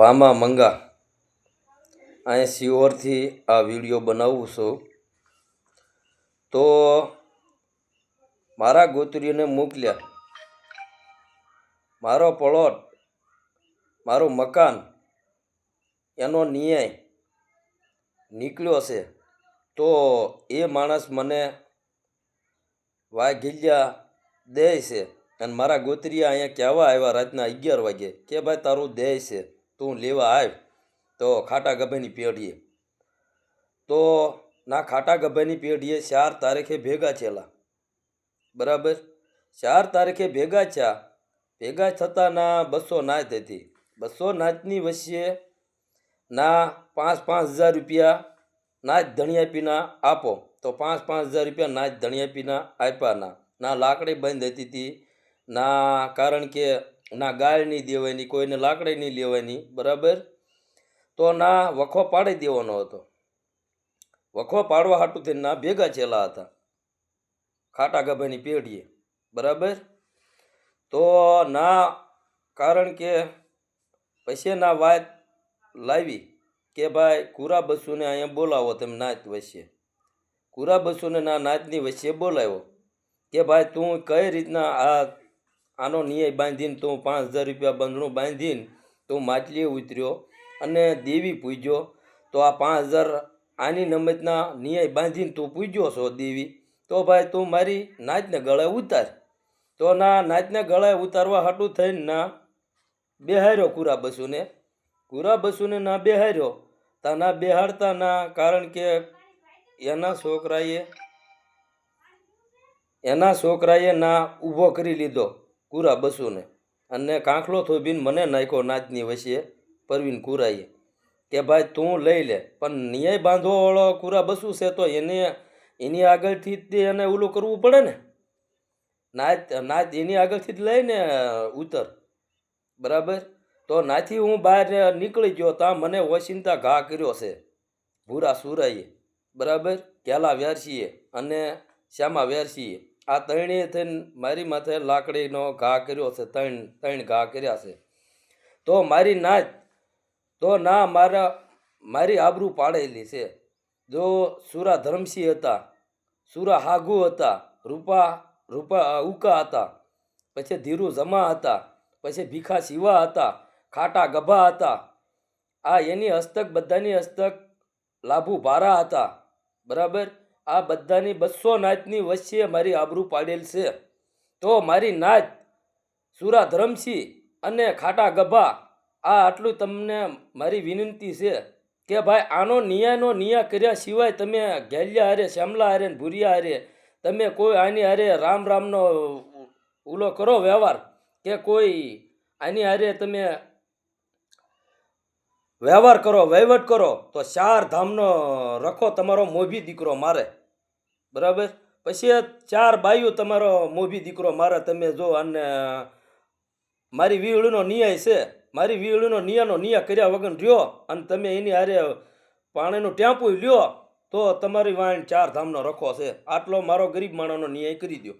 વામા મંગા. અહીં સિહોરથી આ વીડિયો બનાવું છું. તો મારા ગોત્રીને મોકલ્યા. મારો પ્લોટ, મારું મકાન, એનો ન્યાય નીકળ્યો છે. તો એ માણસ મને વાઘીલિયા દે છે. અને મારા ગોત્રીયા અહીંયા કહેવા આવ્યા રાતના અગિયાર વાગે કે ભાઈ તારું દેહ છે. તું લેવા આવ, તો ખાટા ગભાની પેઢીએ. તો ના ખાટા ગભાની પેઢીએ ચાર તારીખે ભેગા થયેલા. બરાબર? ચાર તારીખે ભેગા થયા. ભેગા થતાં ના બસો નાત હતી. બસો નાતની વચ્ચે ના પાંચ પાંચ હજાર રૂપિયા નાચ ધણિયા પીના આપો. તો પાંચ પાંચ હજાર રૂપિયા નાચ ધણિયાપીના આપ્યા ના. ના લાકડી બંધ હતી તી. ના કારણ કે ના ગાળ નહીં દેવાની કોઈને લાકડી નહીં લેવાની બરાબર? તો ના વખો પાડી દેવાનો હતો. વખો પાડવા હાટું થઈને ના ભેગા છેલા હતા. ખાટા ગભાની પેઢીએ, બરાબર? તો ના, કારણ કે પછી ના વાત લાવી કે ભાઈ, કુરા બસુને અહીંયા બોલાવો તમે નાત વચ્ચે. કુરા બસુને ના નાતની વચ્ચે બોલાવ્યો કે ભાઈ, તું કઈ રીતના આ આનો ન્યાય બાંધીને તું પાંચ હજાર રૂપિયા બંધણું બાંધીને તું માટલીએ ઉતર્યો અને દેવી પૂજ્યો. તો આ પાંચ હજાર આની નમતના ન્યાય બાંધીને તું પૂજ્યો છો દેવી? તો ભાઈ તું મારી નાચને ગળે ઉતાર. તો ના નાચને ગળે ઉતારવા હાટું થઈને ના બેહાર્યો કુરા બસુને. કુરા બસુને ના બેહાર્યો. તા ના બેહાડતા ના કારણ કે એના છોકરાએ એના છોકરાએ ના ઊભો કરી લીધો. કુરા બસુને. અને કાંખલો થોભીને મને નાખ્યો નાચની વસીએ પરવીન કુરાઈએ કે ભાઈ, તું લઈ લે, પણ ન્યાય બાંધવાવાળો કુરા બસુ છે તો એને, એની આગળથી જ તે એને ઓલું કરવું પડે ને? નાચ નાચ એની આગળથી જ લઈને ઉતર. બરાબર? તો નાથી હું બહાર નીકળી ગયો ત્યાં મને ઓચિંતા ઘા કર્યો છે, ભૂરા સુરાઈએ બરાબર? કેલા વ્યારસીએ અને શ્યામા વ્યારસીએ. આ ત્રણેય થઈને મારી માથે લાકડીનો ઘા કર્યો છે ત્રણ ત્રણ ઘા કર્યા છે. તો મારી ના તો ના મારા, મારી આબરૂ પાડેલી છે. જો સુરા ધર્મસિંહ હતા, સુરા હાગુ હતા, રૂપા રૂપા ઉકા હતા, પછી ધીરુ જમા હતા, પછી ભીખા શિવા હતા, ખાટા ગભા હતા, આ એની હસ્તક, બધાની હસ્તક લાભુ ભારા હતા. બરાબર? આ બધાની બસો નાચની વચ્ચે મારી આબરૂ પાડેલ છે. તો મારી નાચ, સુરા ધરમસિંહ અને ખાટા ગભા, આ આટલું તમને મારી વિનંતી છે કે ભાઈ આનો નિયાનો નિયા કર્યા સિવાય તમે ગેલિયા હારે, શ્યામલા હારે ભૂરિયા હારે, તમે કોઈ આની હારે રામ રામનો ઉલો કરો વ્યવહાર કે કોઈ આની હારે તમે વ્યવહાર કરો, વહીવટ કરો, તો ચાર ધામનો રખો તમારો મોભી દીકરો મારે. બરાબર? પછી ચાર બાયું તમારો મોભી દીકરો, મારે તમે જો અને મારી વીળનો નિયાય છે. મારી વીળનો નિયાનો નિયા કર્યા વગર રહ્યો અને તમે એની હારે પાણીનું ટેમ્પુ લ્યો, તો તમારી વાણ ચાર ધામનો રખો છે. આટલો મારો ગરીબ માણસનો ન્યાય કરી દો